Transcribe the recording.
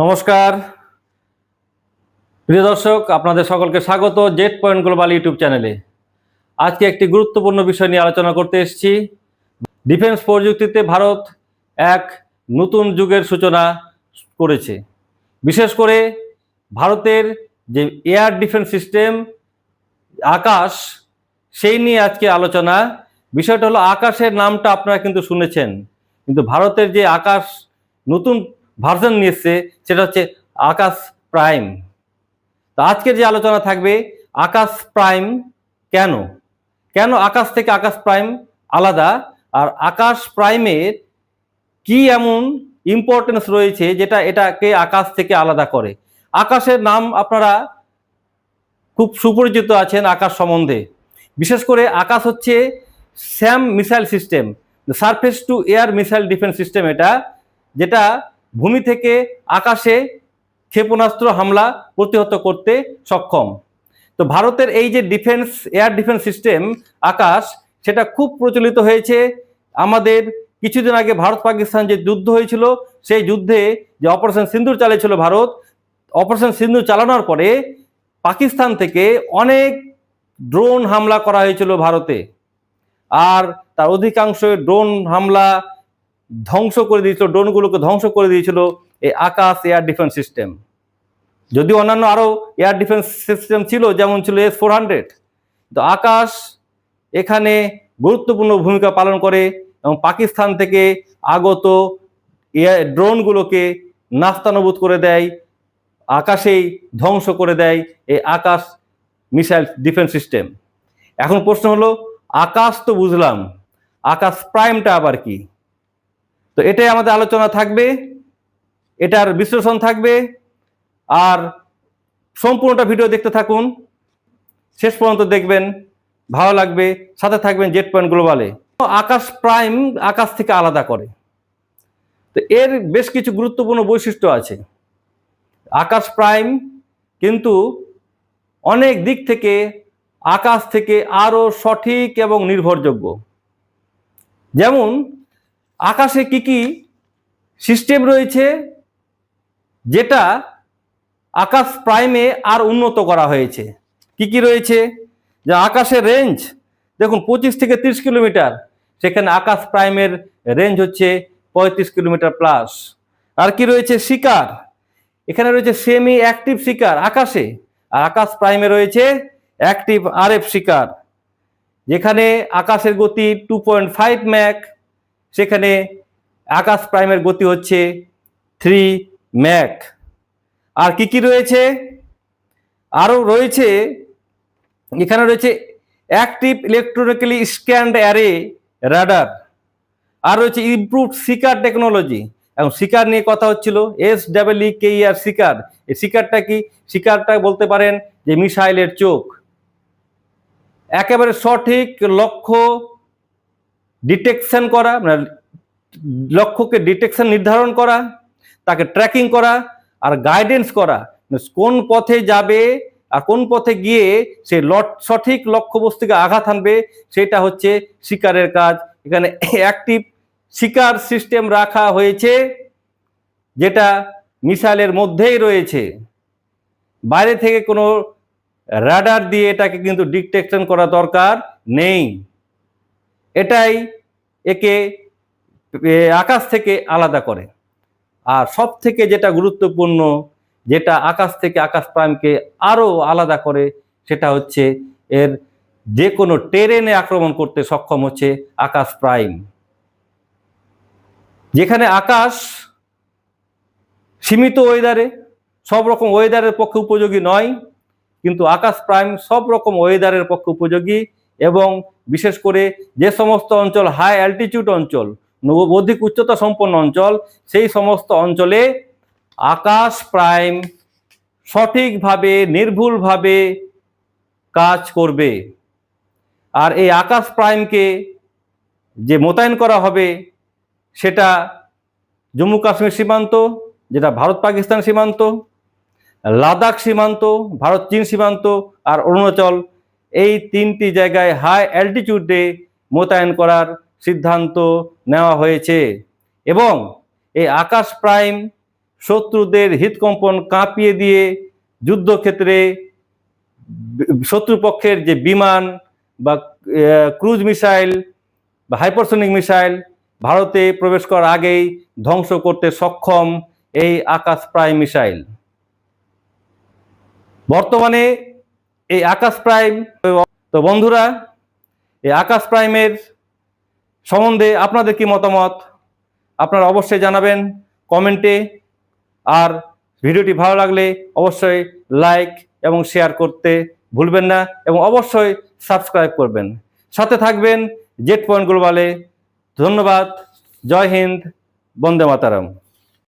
নমস্কার। প্রিয় দর্শক, আপনাদের সকলকে স্বাগত জেট পয়েন্ট গ্লোবাল ইউটিউব চ্যানেলে। আজকে একটি গুরুত্বপূর্ণ বিষয় নিয়ে আলোচনা করতে এসেছি। ডিফেন্স প্রযুক্তিতে ভারত এক নতুন যুগের সূচনা করেছে। বিশেষ করে ভারতের যে এয়ার ডিফেন্স সিস্টেম, আকাশ, সেই নিয়ে আজকে আলোচনা। বিষয়টা হলো, আকাশের নামটা আপনারা কিন্তু শুনেছেন। কিন্তু ভারতের যে আকাশ, নতুন ভার্সন নিয়ে সেটা হচ্ছে আকাশ প্রাইম। তো আজকের যে আলোচনা থাকবে, আকাশ প্রাইম কেন? কেন আকাশ থেকে আকাশ প্রাইম আলাদা? আর আকাশ প্রাইমের কি এমন ইম্পর্টেন্স রয়েছে যেটা এটাকে আকাশ থেকে আলাদা করে? আকাশের নাম আপনারা খুব সুপরিচিত আছেন আকাশ সম্বন্ধে। বিশেষ করে আকাশ হচ্ছে SAM missile system, surface to air missile defence system এটা, যেটা ভূমি থেকে আকাশে ক্ষেপণাস্ত্র হামলা প্রতিহত করতে সক্ষম। তো ভারতের এই যে defence, air defence system, Akash, সেটা খুব প্রচলিত হয়েছে। আমাদের কিছুদিন আগে ভারত পাকিস্তান যে যুদ্ধ হয়েছিল, সেই যুদ্ধে যে অপারেশন সিন্দুর চালিয়েছিল ভারত, অপারেশন সিন্দুর চালানোর পরে পাকিস্তান থেকে অনেক ড্রোন হামলা করা হয়েছিল ভারতে। আর তার অধিকাংশ ড্রোন হামলা ধ্বংস করে দিয়েছিল, ড্রোনগুলোকে ধ্বংস করে দিয়েছিল এই আকাশ এয়ার ডিফেন্স সিস্টেম। যদিও অন্যান্য আরও এয়ার ডিফেন্স সিস্টেম ছিল, যেমন ছিল এস ফোর হান্ড্রেড তো আকাশ এখানে গুরুত্বপূর্ণ ভূমিকা পালন করে এবং পাকিস্তান থেকে আগত এয়ার ড্রোনগুলোকে নাস্তানবুদ করে দেয়, আকাশেই ধ্বংস করে দেয় এই আকাশ মিসাইল ডিফেন্স সিস্টেম। এখন প্রশ্ন হলো, আকাশ তো বুঝলাম, আকাশ প্রাইমটা আবার কি? তো এটাই আমাদের আলোচনা থাকবে, এটার বিশ্লেষণ থাকবে, আর সম্পূর্ণটা ভিডিও দেখতে থাকুন। শেষ পর্যন্ত দেখবেন, ভালো লাগবে, সাথে থাকবেন জেট পয়েন্ট গ্লোবালে আকাশ প্রাইম আকাশ থেকে আলাদা করে। তো এর বেশ কিছু গুরুত্বপূর্ণ বৈশিষ্ট্য আছে। আকাশ প্রাইম কিন্তু অনেক দিক থেকে আকাশ থেকে আরও সঠিক এবং নির্ভরযোগ্য। যেমন আকাশে কি কি সিস্টেম রয়েছে যেটা আকাশ প্রাইমে আর উন্নত করা হয়েছে? কি কি রয়েছে? যে আকাশের রেঞ্জ দেখুন পঁচিশ থেকে তিরিশ কিলোমিটার, সেখানে আকাশ প্রাইমের রেঞ্জ হচ্ছে পঁয়ত্রিশ কিলোমিটার প্লাস আর কি রয়েছে? শিকার। এখানে রয়েছে সেমি অ্যাক্টিভ শিকার আকাশে। আর আকাশ প্রাইমে রয়েছে অ্যাক্টিভ আরএফ শিকার। যেখানে আকাশের গতি টু পয়েন্ট ফাইভ ম্যাক সেখানে আকাশ প্রাইমের গতি হচ্ছে থ্রি ম্যাক আর কি কি রয়েছে? আরও রয়েছে, এখানে রয়েছে active electronically scanned array radar আর রয়েছে ইমপ্রুভড সিকার টেকনোলজি এবং শিকার নিয়ে কথা হচ্ছিল এস ডাবল ই আর শিকার। এই শিকারটা কি? শিকারটা বলতে পারেন যে মিসাইলের চোখ। একেবারে সঠিক লক্ষ্য ডিটেকশন করা মানে লক্ষ্যকে ডিটেকশন নির্ধারণ করা, তাকে ট্র্যাকিং করা আর গাইডেন্স করা। মানে কোন পথে যাবে আর কোন পথে গিয়ে সে লট, সঠিক লক্ষ্যবস্তুকে আঘাত আনবে সেটা হচ্ছে শিকারের কাজ। এখানে অ্যাক্টিভ শিকার সিস্টেম রাখা হয়েছে, যেটা মিসাইলের মধ্যেই রয়েছে। বাইরে থেকে কোনো রাডার দিয়ে এটাকে কিন্তু ডিটেকশন করা দরকার নেই। এটাই একে আকাশ থেকে আলাদা করে। আর সব থেকে যেটা গুরুত্বপূর্ণ, যেটা আকাশ থেকে আকাশ প্রাইমকে আরও আলাদা করে, সেটা হচ্ছে এর যে কোনো টেরেনে আক্রমণ করতে সক্ষম হচ্ছে আকাশ প্রাইম। যেখানে আকাশ সীমিত ওয়েদারে সব রকম ওয়েদারের পক্ষে উপযোগী নয়, কিন্তু আকাশ প্রাইম সব রকম ওয়েদারের পক্ষে উপযোগী এবং বিশেষ করে যে সমস্ত অঞ্চল হাই অ্যালটিটিউড অঞ্চল অধিক উচ্চতা সম্পন্ন অঞ্চল, সেই সমস্ত অঞ্চলে আকাশ প্রাইম সঠিকভাবে, নির্ভুলভাবে কাজ করবে। আর এই আকাশ প্রাইমকে যে মোতায়েন করা হবে, সেটা জম্মু কাশ্মীর সীমান্ত, যেটা ভারত পাকিস্তান সীমান্ত, লাদাখ সীমান্ত, ভারত চীন সীমান্ত, আর অরুণাচল এই তিনটি জায়গায় হাই অ্যালটিটিউডে মোতায়েন করার সিদ্ধান্ত নেওয়া হয়েছে। এবং এই আকাশ প্রাইম শত্রুদের হৃদকম্পন কাঁপিয়ে দিয়ে যুদ্ধক্ষেত্রে শত্রুপক্ষের যে বিমান বা ক্রুজ মিসাইল বা হাইপারসোনিক মিসাইল ভারতে প্রবেশ করার আগেই ধ্বংস করতে সক্ষম এই আকাশ প্রাইম মিসাইল বর্তমানে এই আকাশ প্রাইম, তো বন্ধুরা, এই আকাশ প্রাইমের সম্বন্ধে আপনাদের কি মতামত? আপনারা অবশ্যই জানাবেন কমেন্টে। আর ভিডিওটি ভালো লাগলে অবশ্যই লাইক এবং শেয়ার করতে ভুলবেন না এবং অবশ্যই সাবস্ক্রাইব করবেন। সাথে থাকবেন জেট পয়েন্ট গ্লোবালে। ধন্যবাদ। জয় হিন্দ। বন্দে মাতারাম।